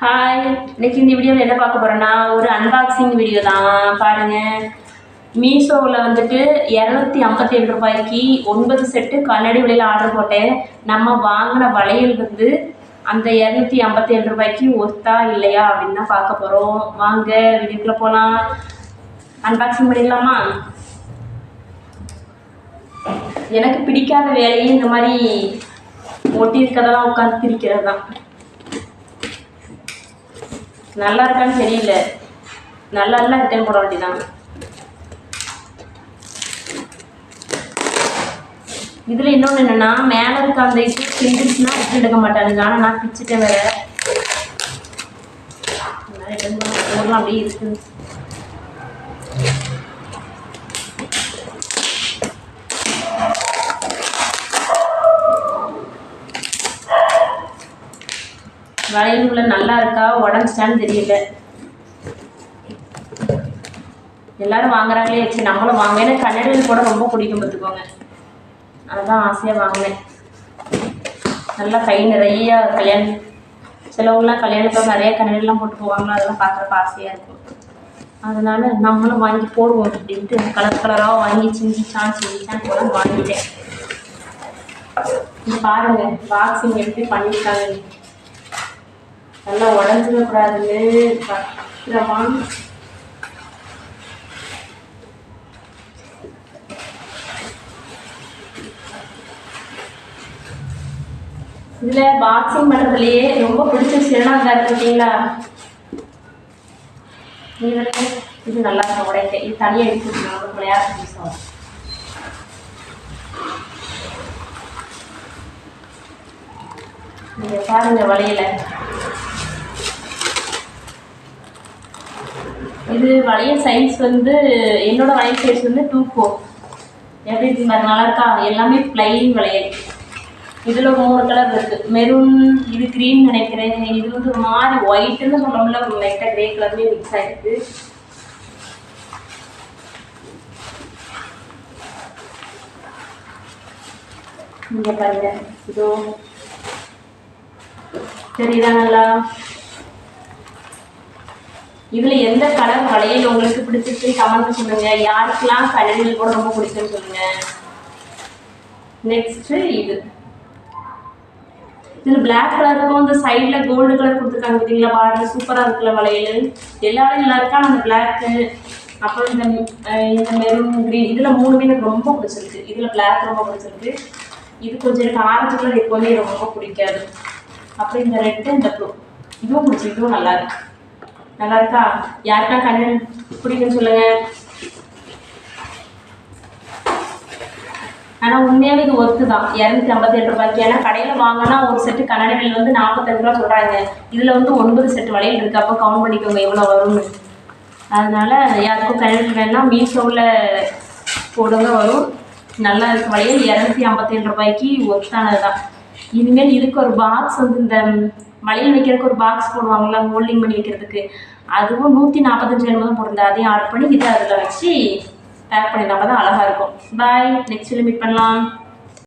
Hi இன்னைக்கு இந்த வீடியோவில் என்ன பார்க்க போகிறேன்னா ஒரு அன்பாக்சிங் வீடியோ தான். பாருங்கள் மீஷோவில் வந்துட்டு இரநூத்தி ஐம்பத்தி ஏழு ரூபாய்க்கு ஒன்பது செட்டு கண்ணாடி விலையில் ஆர்டர் போட்டேன். நம்ம வாங்கின வளையல் வந்து அந்த இரநூத்தி ஐம்பத்தேழு ரூபாய்க்கு ஒர்த்தா இல்லையா அப்படின்னு தான் பார்க்க போகிறோம் வாங்க வீடியோக்குள்ளே போகலாம் அன்பாக்சிங் பண்ணிடலாமா? எனக்கு பிடிக்காத வேலையே இந்த மாதிரி ஒட்டி இருக்கிறதெல்லாம் உட்காந்து பிரிக்கிறது தான். நல்லா இருக்கான்னு தெரியல. நல்லா இருந்தால் ரிட்டர்ன் போட வேண்டியதான் இதில் இன்னொன்று என்னென்னா மேலே இருக்க அந்த இது பிரிஞ்சிருச்சுன்னா ரிட்டர்ன் எடுக்க மாட்டானுங்க. ஆனால் நான் பிச்சுட்டேன் வேற. ரிட்டர்ன் போடலாம் அப்படியே இருக்குது வளையலுக்குள்ள நல்லா இருக்கா? உடஞ்சிட்டான்னு தெரியல. எல்லாரும் வாங்குறாங்களே சரி நம்மளும் வாங்க ஏன்னா கண்ணாடிகள் கூட ரொம்ப பிடிக்கும் பார்த்துக்கோங்க. அதுதான் ஆசையாக வாங்கினேன். நல்லா கை நிறைய கல்யாணம் சிலவங்களாம் கல்யாணத்தில் நிறைய கண்ணடிலாம் போட்டு போவாங்களோ? அதெல்லாம் பார்க்குறப்ப ஆசையாக இருக்கும். அதனால நம்மளும் வாங்கி போடுவோம் அப்படின்ட்டு கலர் கலராக வாங்கி சிஞ்சிச்சான் சிஞ்சிச்சான் போல வாங்கிட்டேன். இது பாருங்க பாக்ஸிங் எப்படி பண்ணியிருக்காங்க நல்லா உடஞ்சிடக்கூடாது. பத்திரமா. இதில் பாக்ஸிங் பண்ணுறதுலையே ரொம்ப பிடிச்ச விஷயம்னா அந்த பார்த்தீங்களா? இதில் இது நல்லா இருக்கும் உடைக்க இது தனியாக எடுத்து வச்சுக்கணும் விளையாட்டு யூஸ் நீங்கள் பாருங்க வளையலை இது வளைய சைஸ் வந்து என்னோட வளைய சைஸ் வந்து டூ ஃபோர் எப்படி இருக்கு நல்லா இருக்கா? எல்லாமே பிளைன் வளையல். இதில் மூணு கலர் இருக்குது மெரூன் இது க்ரீன் நினைக்கிறேன். இது வந்து ஒரு மாதிரி ஒயிட்டுன்னு சொல்ல முடியல லைட்டாக க்ரே கலர்லேயே மிக்ஸ் ஆகிருக்கு இங்கே பாருங்க. இதோ. தெரியுதா நல்லா? இதில் எந்த கலர் வளையல் உங்களுக்கு பிடிச்சிருக்கு கமெண்ட் சொல்லுங்க. யாருக்கெல்லாம் கலரில் கூட ரொம்ப பிடிக்குன்னு சொல்லுங்க. நெக்ஸ்ட்டு இது. இது பிளாக் கலருக்கும் இந்த சைடில் கோல்டு கலர் கொடுத்துருக்காங்க பார்த்தீங்களா பார்டர் சூப்பராக இருக்குல்ல வளையல். எல்லாரும் நல்லா இருக்கா அந்த பிளாக்கு அப்புறம் இந்த இந்த மெரூன் க்ரீன் இதில் மூணுமே எனக்கு ரொம்ப பிடிச்சிருக்கு. இதில் பிளாக் ரொம்ப பிடிச்சிருக்கு. இது கொஞ்சம் எனக்கு ஆரஞ்சு கலர் எப்போவுமே ரொம்ப பிடிக்காது. அப்புறம் இந்த ரெட்டு இந்த ப்ளூ இதுவும் பிடிச்சிருக்கு. இதுவும் நல்லா இருக்கு. நல்லா இருக்கா யாருக்கா கண்ணன்? பிடிக்குன்னு சொல்லுங்க. ஆனால் உண்மையாகவே இது ஒர்த்து தான். இரநூத்தி எட்டு ரூபாய்க்கு. ஏன்னா கடையில் வாங்கினா ஒரு செட்டு கண்ணாடிகள் வந்து நாற்பத்தஞ்சு ரூபா சொல்கிறாங்க இதில் வந்து ஒன்பது செட்டு வளையல் இருக்குது அப்போ கவுண்ட் பண்ணிக்கோங்க எவ்வளோ வரும்னு. அதனால யாருக்கும் கண்ணாடி வேணா மீஷோவில் போடுங்க வரும். நல்லா இருக்கு வளையல். இரநூத்தி ஐம்பத்தேழு ரூபாய்க்கு ஒர்த்தானது தான் இனிமேல் இதுக்கு ஒரு பாக்ஸ் வந்து இந்த வழியில் வைக்கிறதுக்கு ஒரு பாக்ஸ் போடுவாங்களா ஹோல்டிங் பண்ணி வைக்கிறதுக்கு. அதுவும் நூற்றி நாற்பத்தஞ்சு ரூபா தான் அதையும் ஆர்டர் பண்ணி இதை அதில் வச்சு பேக் பண்ணிடலாம் அப்போ தான் அழகாக இருக்கும் பாய் நெக்ஸ்ட் மீட் பண்ணலாம்.